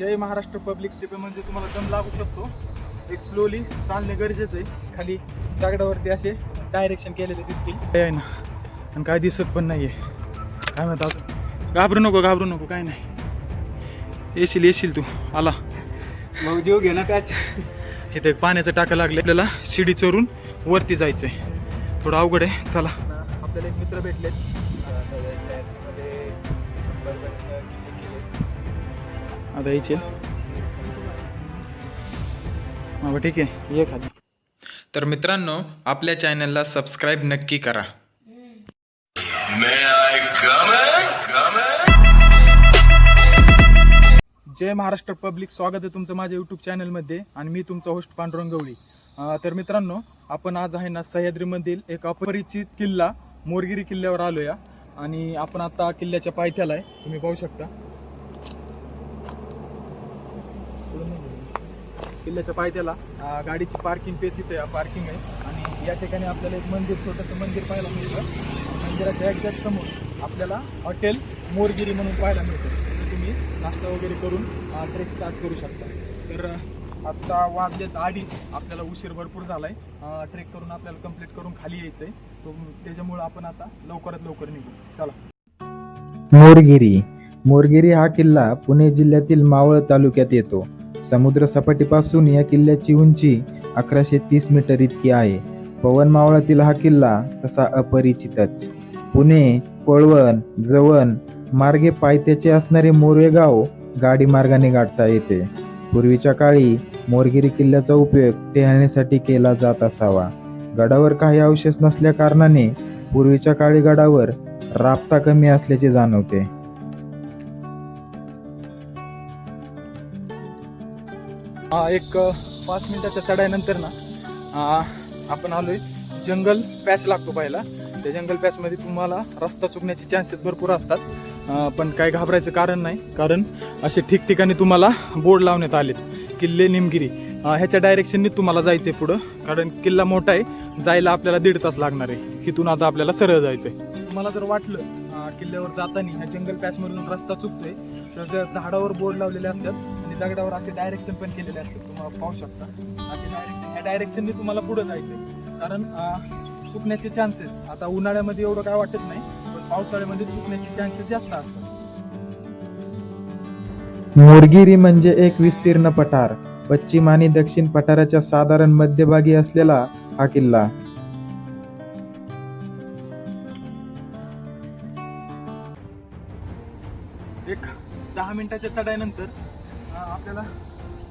जय Maharashtra public step म्हणजे तुम्हाला दम लागू शकतो. एक स्लोली चालणे गरजेचं आहे. खाली दगडावरती असे डायरेक्शन केलेले दिसतील. हे आहे ना. आणि काय दिसत पण नाहीये. काय म्हणतात अजून? घाबरू नको घाबरू नको काय नाही. येशील येशील तू. आला. मग जीव घे ना पॅच इथे पाण्याचं टाका लागले आपल्याला शिडी चोरून वरती जायचंय. थोडं अवघड आहे. चला. आपल्याला एक मित्र भेटलेत. आता यायचे. हा ठीक आहे. ये खाली. तर मित्रांनो आपल्या चॅनलला सबस्क्राईब नक्की करा. जय महाराष्ट्र पब्लिक. स्वागत आहे तुमचं माझ्या यूट्यूब चॅनलमध्ये आणि मी तुमचा होस्ट पांडुरंग गवळी. तर मित्रांनो आपण आज आहे ना सह्याद्रीमधील एक अपरिचित किल्ला मोरगिरी किल्ल्यावर आलो या आणि आपण आता किल्ल्याच्या पायथ्याला आहे. तुम्ही पाहू शकता. किल्ल्याच्या पायथ्याला गाडीची पार्किंग पेस इथे पार्किंग आहे. आणि या ठिकाणी आपल्याला एक मंदिर छोटंसं मंदिर पाहायला मिळतं. मंदिराच्या एक्झॅक्ट समोर आपल्याला हॉटेल मोरगिरी म्हणून पाहायला मिळतं. तुम्ही नाश्ता वगैरे करून ट्रेक स्टार्ट करू शकता. तर आत्ता वाजलेत अडीच आपल्याला उशीर भरपूर झालाय. ट्रेक करून आपल्याला कंप्लीट करून खाली यायचं आहे तो त्याच्यामुळं आपण आता लवकरात लवकर निघू. चला. मोरगिरी. मोरगिरी हा किल्ला पुणे जिल्ह्यातील मावळ तालुक्यात येतो. समुद्रसपाटीपासून या किल्ल्याची उंची अकराशे तीस मीटर इतकी आहे. पवन मावळातील हा किल्ला तसा अपरिचितच. पुणे कोळवण जवण मार्गे पायथ्याचे असणारे मोरवे गाव गाडी मार्गाने गाठता येते. पूर्वीच्या काळी मोरगिरी किल्ल्याचा उपयोग टेहळण्यासाठी केला जात असावा. गडावर काही अवशेष नसल्या कारणाने पूर्वीच्या काळी गडावर राबता कमी असल्याचे जाणवते. एक पाच मिनिटाच्या चढाईनंतर ना आपण आलोय जंगल पॅच लागतो पहिला त्या जंगल पॅचमध्ये तुम्हाला रस्ता चुकण्याचे चान्सेस भरपूर असतात. पण काय घाबरायचं कारण नाही. कारण असे ठिकठिकाणी तुम्हाला बोर्ड लावण्यात आलेत. किल्ले निमगिरी ह्याच्या डायरेक्शननी तुम्हाला जायचं आहे पुढं. कारण किल्ला मोठा आहे. जायला आपल्याला दीड तास लागणार आहे. तिथून आता आपल्याला सरळ जायचं आहे तुम्हाला जर वाटलं किल्ल्यावर जाताना ह्या जंगल पॅचमधून रस्ता चुकतोय तर त्या झाडावर बोर्ड लावलेले असतात दगडावर असे डायरेक्शन पण केलेले असतात तुम्हाला पाहू शकता. असे डायरेक्शन ह्या डायरेक्शनने तुम्हाला पुढे जायचंय. कारण चुकण्याचे चान्सेस आता उन्हाळ्यामध्ये एवढं काय वाटत नाही पण पावसाळ्यामध्ये चुकण्याचे चान्सेस जास्त असतात. मोरगिरी म्हणजे एक विस्तीर्ण पठार. पश्चिम आणि दक्षिण पठाराच्या साधारण मध्यभागी असलेला हा किल्ला. एक दहा मिनिटाच्या चढाईनंतर आपल्याला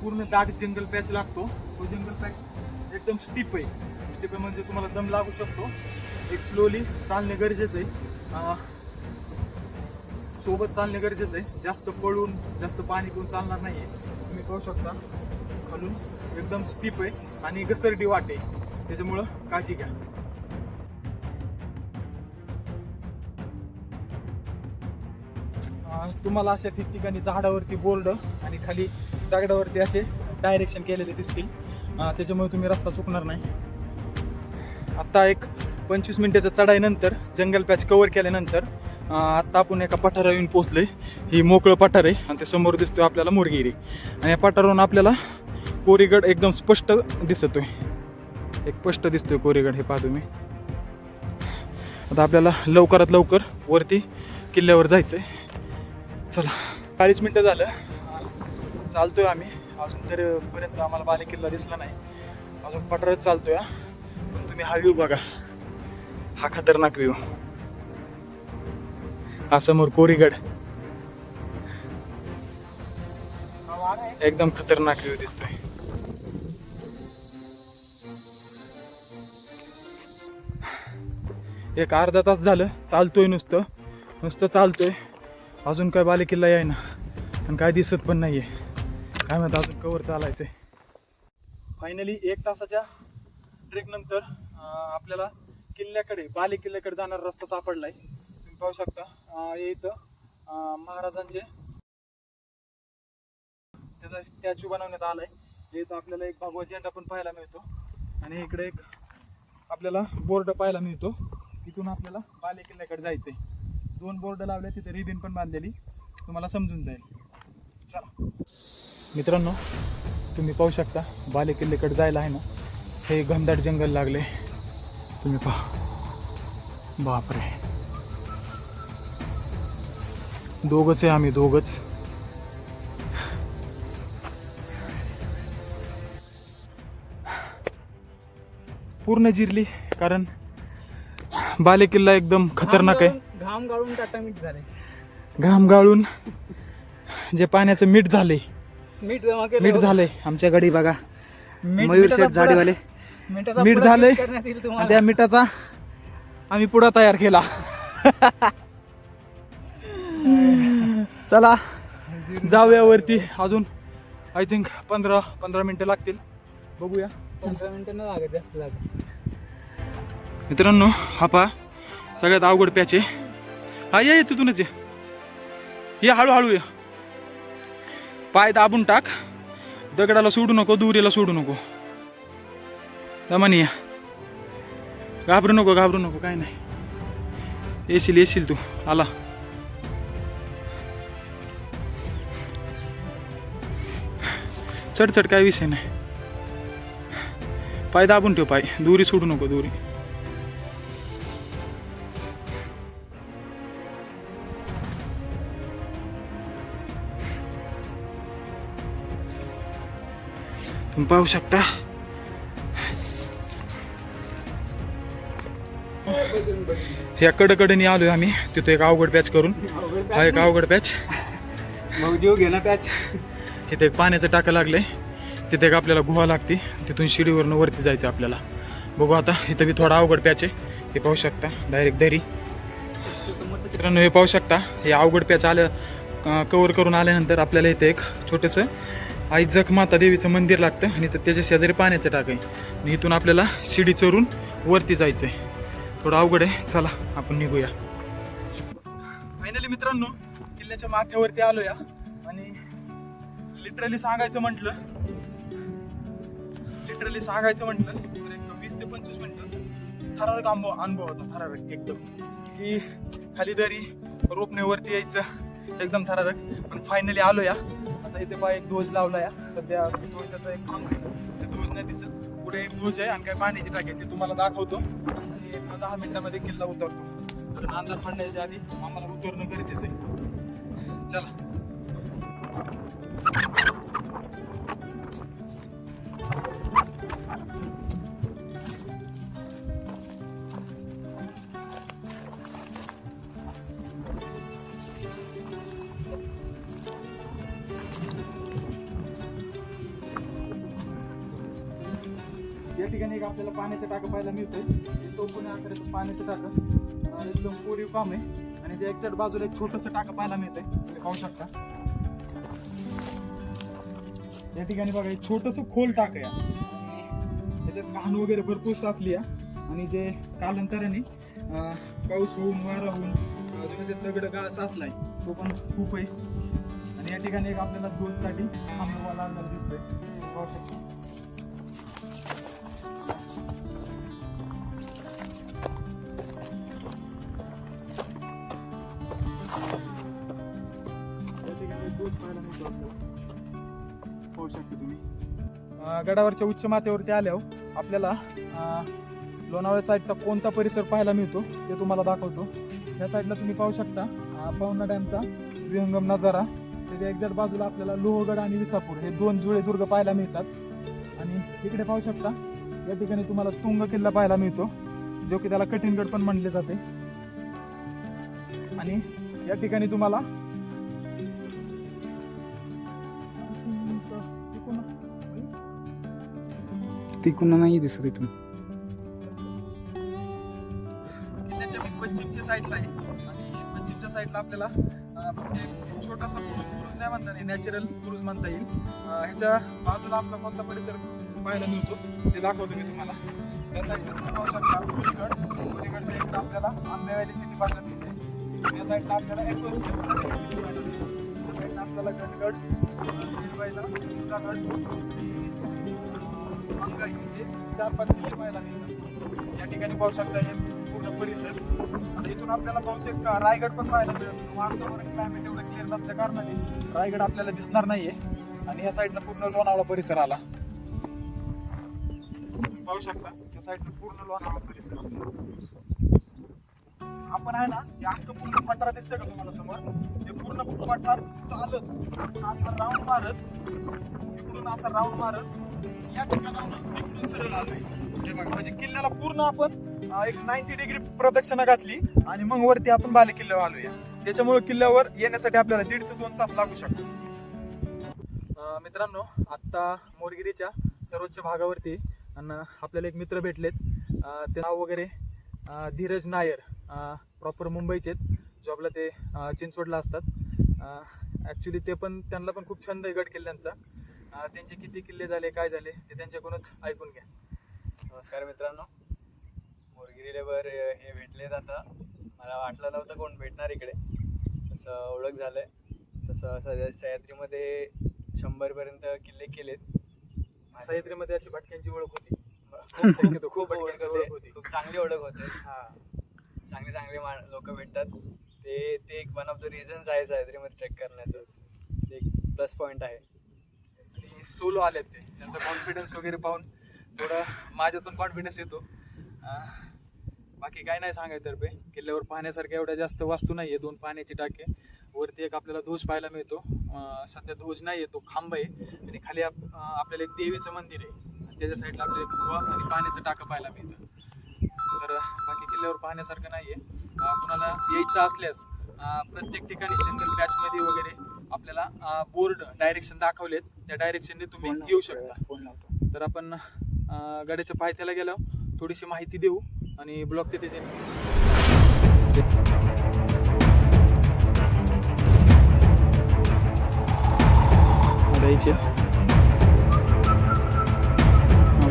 पूर्ण दाट जंगल पॅच लागतो. तो जंगल पॅच एकदम स्टीप आहे. स्टीप आहे म्हणजे तुम्हाला दम लागू शकतो. एक स्लोली चालणे गरजेचं आहे. सोबत चालणे गरजेचं आहे. जास्त पळून जास्त पाणी पिऊन चालणार नाही आहे तुम्ही पाहू शकता. खालून एकदम स्टीप आहे आणि घसरडी वाट आहे. त्याच्यामुळं काळजी घ्या. तुम्हाला अशा ठिकठिकाणी झाडावरती बोर्ड आणि खाली दगडावरती असे डायरेक्शन केलेले दिसतील. त्याच्यामुळे तुम्ही रस्ता चुकणार नाही. आत्ता एक पंचवीस मिनिटाच्या चढाईनंतर जंगल पॅच कवर केल्यानंतर आत्ता आपण एका पठारावर येऊन पोचलोय ही मोकळं पठार आहे आणि ते समोर दिसतोय आपल्याला मुरगिरी. आणि या पठारावरून आपल्याला कोरीगड एकदम स्पष्ट दिसतोय. एक स्पष्ट दिसतोय कोरीगड हे पाहतो तुम्ही. आता आपल्याला लवकरात लवकर वरती किल्ल्यावर जायचं आहे चला चाळीस मिनटं झालं. चालतोय आम्ही. अजून तरी पर्यंत आम्हाला बाले किल्ला दिसला नाही. अजून पठारच चालतोय पण तुम्ही हा व्ह्यू बघा. हा खतरनाक व्ह्यू. हा समोर कोरीगड. एकदम खतरनाक व्ह्यू दिसतोय. एक अर्धा तास झालं. चालतोय नुसतं. नुसतं चालतोय. अजून काय बालेकिल्ला आहे ना आणि काय दिसत पण नाहीये. काय म्हणतात अजून कवर चालायचंय. फायनली एक तासाच्या ट्रेकनंतर आपल्याला किल्ल्याकडे बाले किल्ल्याकडे जाणारा रस्ता सापडलाय. तुम्ही पाहू शकता. इथं महाराजांचे त्याचा स्टॅच्यू बनवण्यात आलाय. इथं आपल्याला एक भगवा झेंडा पण पाहायला मिळतो. आणि इकडे एक आपल्याला बोर्ड पाहायला मिळतो. तिथून आपल्याला बाले किल्ल्याकडे जायचंय. दोन बोर्ड लावले तिथे रिबिन पण बांधलेली. तुम्हाला समजून जाईल. चला. मित्रांनो तुम्ही पाहू शकता बाले किल्लेकडे जायला आहे ना हे घनदाट जंगल लागले. तुम्ही पहा. बापरे. दोघंच आहे आम्ही दोघंच. पूर्ण जिरली कारण बाले किल्ला एकदम खतरनाक आहे. घाम गाळून टाटा मीठ झाले घाम गाळून जे पाण्याचं मीठ झाले मीठ जमा केलं मीठ झालंय आमच्या गडी बघा. मीठ- मयूर मिठाचा झाडीवाले मिठाचा मीठ पुडा झालंय. मीठ करण्यात येईल आणि तुम्हाला त्या मिठाचा आम्ही पुढा तयार केला. चला जाऊया वरती अजून. आय थिंक पंधरा पंधरा मिनिटं लागतील. बघूया. पंधरा मिनिटं न लागत जास्त लागत. मित्रांनो हा पा सगळ्यात अवघड पॅच आहे. हा ये ये तिथूनच ये. ये हळूहळू या. पाय दाबून टाक. दगडाला सोडू नको दुरीला सोडू नको. दमानी या. घाबरू नको घाबरू नको काय नाही. येशील येशील तू. आला. चढ चढ काय विषय नाही. पाय दाबून ठेव पाय. दुरी सोडू नको दुरी पाहू शकता. ह्या कडकडनी आलोय आम्ही. तिथं एक अवघड पॅच करून. हा एक अवघड पॅच. मग जीव घे ना पॅच. इथे एक पाण्याचं टाकं लागलंय. तिथे एक आपल्याला गुहा लागते. तिथून शिडीवरनं वरती जायचं आपल्याला. बघू आता इथं बी थोडा अवघड पॅच आहे. हे पाहू शकता डायरेक्ट दरी. मित्रांनो हे पाहू शकता हे अवघड पॅच आलं. कवर करून आल्यानंतर आपल्याला इथे एक छोटंसं आई जखमाता देवीचं मंदिर लागतं आणि तर त्याच्या शेजारी पाण्याचं टाक आहे. आणि इथून आपल्याला शिडी चोरून वरती जायचं आहे थोडं अवघड आहे. चला आपण निघूया. फायनली मित्रांनो किल्ल्याच्या माथ्यावरती आलो या आणि लिटरली सांगायचं म्हटलं लिटरली सांगायचं म्हटलं तर एक वीस ते पंचवीस मिनिटं थरारक अनुभव अनुभव होता थरारक एकदम. की खाली दरी रोपणे वरती यायचं. एकदम थरारक पण फायनली आलो या आता इथे बा एक ध्वज लावला या सध्या ध्वजाचं एक काम आहे. ते ध्वज नाही दिसत. पुढे एक ध्वज आहे आणि काय पाण्याची टाकी ते तुम्हाला दाखवतो. आणि दहा मिनिटामध्ये किल्ला उतरतो. कारण अंधार पडण्याच्या आधी आम्हाला उतरणं गरजेचं आहे. चला. ठिकाणी एक आपल्याला पाण्याचं टाकं पाहायला मिळतंय. चौकोनी आकाराचं पाण्याचं टाकं. एकदम कोरीव काम आहे. आणि जे एक्झॅक्ट बाजूला एक छोटंसं टाकं पाहायला मिळतंय. ते पाहू शकता. या ठिकाणी बघा एक छोटंसं खोल टाक आहे. त्याच्यात घाण वगैरे भरपूर साचली आहे. आणि जे कालांतराने पाऊस होऊन वारा होऊन अं, दगड गाळ साचलाय तो पण खूप आहे. आणि या ठिकाणी एक आपल्याला दोनसाठी थांबवायला दिसतोय. पाहू शकता. पाहू शकता तुम्ही. गडावरच्या उच्च माथ्यावरती आल्यावर आपल्याला लोणावळ्या साईडचा कोणता परिसर पाहायला मिळतो ते तुम्हाला दाखवतो. या साईडला तुम्ही पाहू शकता अं, पवना डॅमचा विहंगम नजारा. त्याच्या एक्झॅक्ट बाजूला आपल्याला लोहगड आणि विसापूर हे दोन जुळे दुर्ग पाहायला मिळतात. आणि इकडे पाहू शकता या ठिकाणी तुम्हाला तुंग किल्ला पाहायला मिळतो जो की त्याला कठीणगड पण म्हणले जाते. आणि या ठिकाणी तुम्हाला तिकडून नाही दिसत इथून किल्ल्याच्या मी पश्चिमच्या साईडला आहे. आणि पश्चिमच्या साईडला आपल्याला अं, एक छोटासा बुरुज बुरुज नाही म्हणता येईल नॅचरल बुरुज म्हणता येईल. ह्याच्या बाजूला आपला कोणता परिसर पाहायला मिळतो ते दाखवतो मी तुम्हाला. या साईडला तुम्ही पाहू शकता पुरीगड पुरीगडच्या इकडे आपल्याला आंबेवाली सिटी पाहायला मिळते. या साईडला आपल्याला एको सिटी पाहायला मिळते. त्या साईडला आपल्याला गडगड निलवाईला सुधागड. चार पाच किलो पाहायला मिळतात या ठिकाणी पाहू शकता हे पूर्ण परिसर. आता इथून आपल्याला बहुतेक रायगड पण पाहायला मिळेल. वातावरण क्लायमेट एवढं क्लिअर नसल्या कारणाने रायगड आपल्याला दिसणार नाहीये. आणि ह्या साईडनं पूर्ण लोणावळा परिसर आला. तुम्ही पाहू शकता त्या साईडनं पूर्ण लोणावळा परिसर. आपण आहे ना हे अख्खं पूर्ण पठार दिसतंय का तुम्हाला समोर? हे पूर्ण पठार चालत असा राऊंड मारत इकडून असा राऊंड मारत या ठिकाणाहून इकडून सरळ आलोय. हे बघा म्हणजे किल्ल्याला पूर्ण आपण अं, एक नाईन्टी डिग्री प्रदक्षिणा घातली आणि मग वरती आपण बाले किल्ल्यावर आलोया. त्याच्यामुळे किल्ल्यावर येण्यासाठी आपल्याला दीड ते दोन तास लागू शकतो. अं, मित्रांनो आत्ता मोरगिरीच्या सर्वोच्च भागावरती आणि आपल्याला एक मित्र भेटलेत. अं, ते नाव वगैरे अं, धीरज नायर प्रॉपर मुंबईचे जॉबला ते अं, चिंचवडला असतात. ॲक्च्युली ते पण त्यांना पण खूप छंद आहे गड किल्ल्यांचा. त्यांचे किती किल्ले झाले काय झाले ते त्यांच्याकडूनच ऐकून घ्या. नमस्कार मित्रांनो. मोरगिरी लेबर हे भेटलेत आता. मला वाटलं नव्हतं कोण भेटणार इकडे. तसं ओळख झालंय. तसं सह्या- सह्याद्रीमध्ये शंभरपर्यंत किल्ले केलेत. सह्याद्रीमध्ये अशी भटक्यांची ओळख होती. खूप शक्यतो खूप ओळख ओळख होते. खूप चांगली ओळख होते. हा. चांगले चांगले लोक भेटतात. ते ते एक वन ऑफ द रिझन्स आहे सह्याद्रीमध्ये ट्रेक करण्याचं. ते एक प्लस पॉईंट आहे. सोलो आलेत ते. त्यांचा कॉन्फिडन्स वगैरे पाहून थोडं माझ्यातून कॉन्फिडन्स येतो. बाकी काय नाही सांगायचं तर्फे किल्ल्यावर पाहण्यासारख्या एवढ्या जास्त वास्तू नाही आहे दोन पाण्याची टाके. वरती एक आपल्याला ध्वज पाहायला मिळतो. सध्या ध्वज नाही आहे तो खांब आहे. आणि खाली आप- आपल्याला एक देवीचं मंदिर आहे. त्याच्या साईडला आपल्याला एक गुहा आणि पाण्याचं टाकं पाहायला मिळतं. तर बाकी किल्ल्यावर पाहण्यासारखं नाही आहे कुणाला यायचं असल्यास प्रत्येक ठिकाणी जंगल पॅचमध्ये वगैरे आपल्याला बोर्ड डायरेक्शन दाखवलेत. त्या डायरेक्शनने तुम्ही येऊ शकता. फोन लावतो तर आपण अं, गडाच्या पायथ्याला गेलो. थोडीशी माहिती देऊ आणि ब्लॉग तिथे जाईल द्यायचे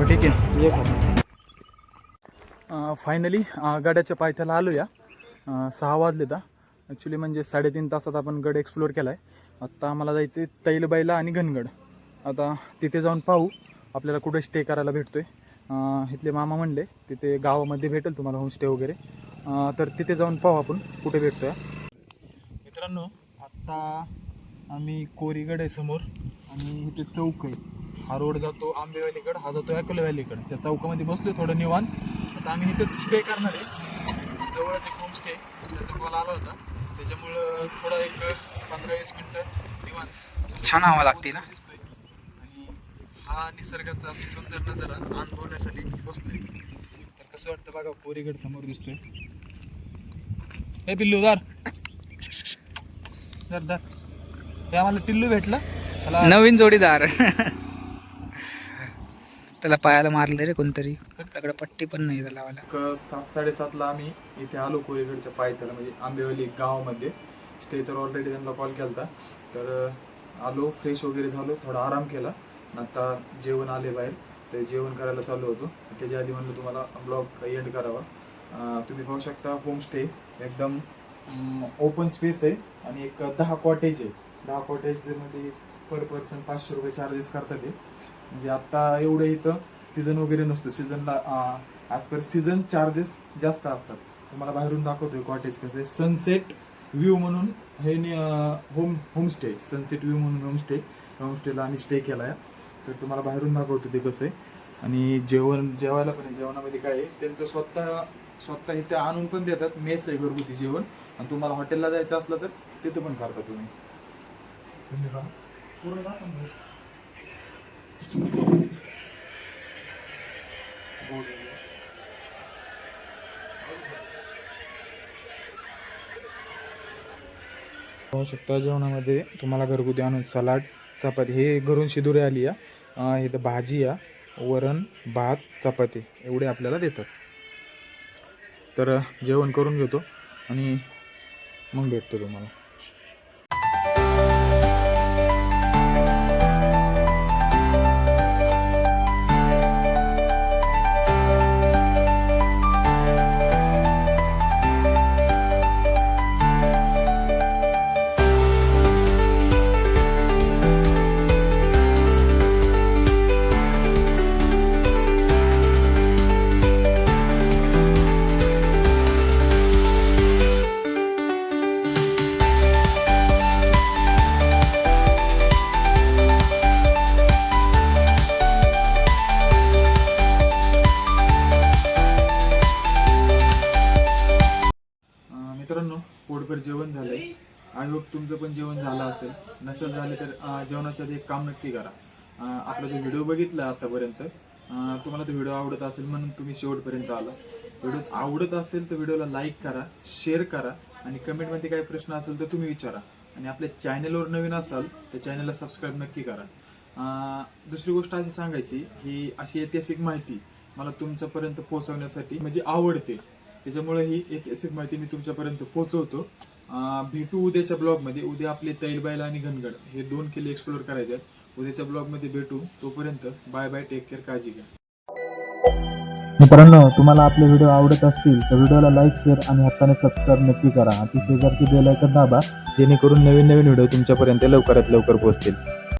ठीक आहे. ये फायनली गडाच्या पायथ्याला आलो या सहा वाजले तर ॲक्च्युली म्हणजे साडेतीन तासात आपण गड एक्सप्लोअर केला आहे आत्ता आम्हाला जायचं आहे तैलबाईला आणि घनगड. आता तिथे जाऊन पाहू आपल्याला कुठे स्टे करायला भेटतोय. आहे इथले मामा म्हणले तिथे गावामध्ये भेटेल तुम्हाला होमस्टे वगैरे. तर तिथे जाऊन पाहू आपण कुठे भेटतोय. मित्रांनो आत्ता आम्ही कोरीगड आहे समोर आणि इथे चौक आहे. हा रोड जातो आंबेवालीकड हा जातो अकोले व्हॅलीकडं त्या चौकामध्ये बसलो थोडं निवांत. आता आम्ही इथेच स्टे करणार आहे. जवळच एक होमस्टे त्याचा कॉल आला होता. त्याच्यामुळं थोडा एक पंधरा वीस मिनटं निवांत छान हवा लागते ना? आणि हा निसर्गाचा सुंदर नजारा अनुभवण्यासाठी बसलोय. तर कसं वाटतं बघा कोरीगड समोर दिसतोय. हे पिल्लू दार दर दर हे आम्हाला टिल्लू भेटलं. त्याला नवीन जोडीदार. त्याला पायाला मारले रे कोणतरी. त्याकडे पट्टी पण नाही त्याला लावायला. सात साडेसातला आम्ही इथे आलो कोळीगडच्या पायथ्याला म्हणजे आंबेवली गावामध्ये. स्टे तर ऑलरेडी त्यांना कॉल केला होता तर आलो फ्रेश वगैरे झालो थोडा आराम केला. आता जेवण आले बाहेर. ते जेवण करायला चालू होतो. त्याच्या आधी म्हणलं तुम्हाला ब्लॉग एंड करावा. तुम्ही पाहू शकता होमस्टे एकदम ओपन स्पेस आहे. आणि एक दहा कॉटेज आहे. दहा कॉटेजमध्ये पर पर्सन पाचशे रुपये चार्जेस करतात ते म्हणजे आत्ता एवढं इथं सीझन वगैरे नसतो. सीझनला आज पर सीझन चार्जेस जास्त असतात. तुम्हाला बाहेरून दाखवतोय कॉटेज कसं आहे. सनसेट व्ह्यू म्हणून हे होम होमस्टे सनसेट व्ह्यू म्हणून होमस्टे होमस्टेला आम्ही स्टे केला आहे तर तुम्हाला बाहेरून दाखवतो ते कसं आहे. आणि जेवण जेवायला पण आहे जेवणामध्ये काय आहे त्यांचं स्वतः स्वतः इथे आणून पण देतात. मेस आहे घरगुती जेवण. आणि तुम्हाला हॉटेलला जायचं असलं तर तिथं पण करता तुम्ही. तुम्ही पूर्ण पाहू शकता जेवणामध्ये तुम्हाला घरगुती आणून सलाड चपाती हे घरून शिदुरी आली आहे इथं भाजी या वरण भात चपाती एवढे आपल्याला देतात. तर जेवण करून घेतो आणि मग भेटतो तुम्हाला. आय होप तुमचं पण जेवण झालं असेल नसेल झालं तर जेवणाच्या आधी एक काम नक्की करा. आपला जो व्हिडिओ बघितला आतापर्यंत तुम्हाला तो व्हिडिओ आवडत असेल म्हणून तुम्ही शेवटपर्यंत आला. व्हिडिओ आवडत असेल तर व्हिडिओला लाईक करा शेअर करा आणि कमेंटमध्ये काही प्रश्न असेल तर तुम्ही विचारा. आणि आपल्या चॅनलवर नवीन असाल तर चॅनलला सबस्क्राईब नक्की करा. दुसरी गोष्ट अशी सांगायची ही अशी ऐतिहासिक माहिती मला तुमच्यापर्यंत पोहोचवण्यासाठी म्हणजे आवडते. त्याच्यामुळे ही ऐतिहासिक माहिती मी तुमच्यापर्यंत पोहोचवतो. भेटू उद्याच्या ब्लॉगमध्ये. उद्या आपले तैलबायला आणि घनगड हे दोन किल्ले एक्सप्लोअर करायचे आहेत. उद्याच्या ब्लॉगमध्ये भेटू. तोपर्यंत बाय बाय टेक केअर काळजी घ्या. मित्रांनो तुम्हाला आपले व्हिडिओ आवडत असतील तर व्हिडिओला लाईक शेअर आणि हक्काने सबस्क्राईब नक्की करा. आणि शेजारची बेल ऐकत दाबा जेणेकरून नवीन नवीन व्हिडिओ तुमच्यापर्यंत लवकरात लवकर पोहोचतील.